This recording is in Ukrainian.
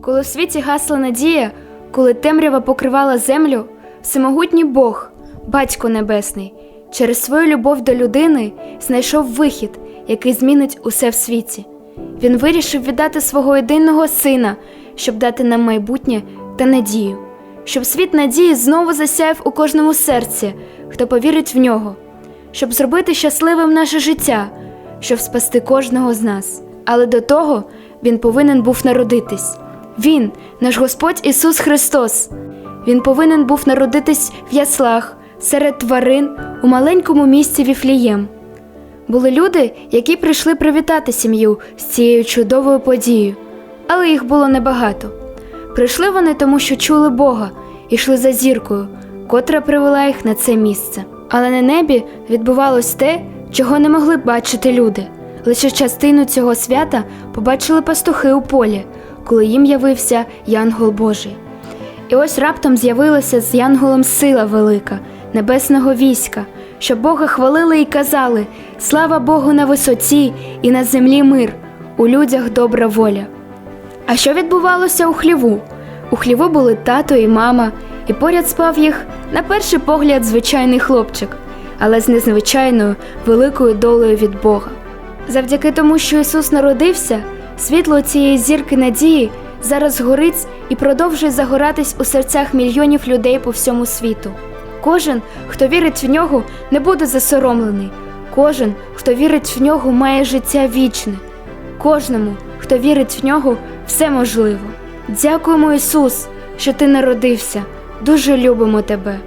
Коли в світі гасла надія, коли темрява покривала землю, всемогутній Бог, Батько Небесний, через свою любов до людини знайшов вихід, який змінить усе в світі. Він вирішив віддати свого єдиного сина, щоб дати нам майбутнє та надію, щоб світ надії знову засяяв у кожному серці, хто повірить в нього, щоб зробити щасливим наше життя, щоб спасти кожного з нас. Але до того він повинен був народитись. Він, наш Господь Ісус Христос. Він повинен був народитись в яслах, серед тварин, у маленькому місті Віфлієм. Були люди, які прийшли привітати сім'ю з цією чудовою подією, але їх було небагато. Прийшли вони тому, що чули Бога, і йшли за зіркою, котра привела їх на це місце. Але на небі відбувалось те, чого не могли бачити люди. Лише частину цього свята побачили пастухи у полі, коли їм явився Янгол Божий. І ось раптом з'явилася з Янголом сила велика, небесного війська, що Бога хвалили і казали: Слава Богу на висоті і на землі мир, у людях добра воля. А що відбувалося у хліву? У хліву були тато і мама, і поряд спав їх, на перший погляд, звичайний хлопчик, але з незвичайною великою долею від Бога. Завдяки тому, що Ісус народився, світло цієї зірки надії зараз горить і продовжує загоратись у серцях мільйонів людей по всьому світу. Кожен, хто вірить в нього, не буде засоромлений. Кожен, хто вірить в нього, має життя вічне. Кожному, хто вірить в нього, все можливо. Дякуємо, Ісус, що ти народився. Дуже любимо тебе.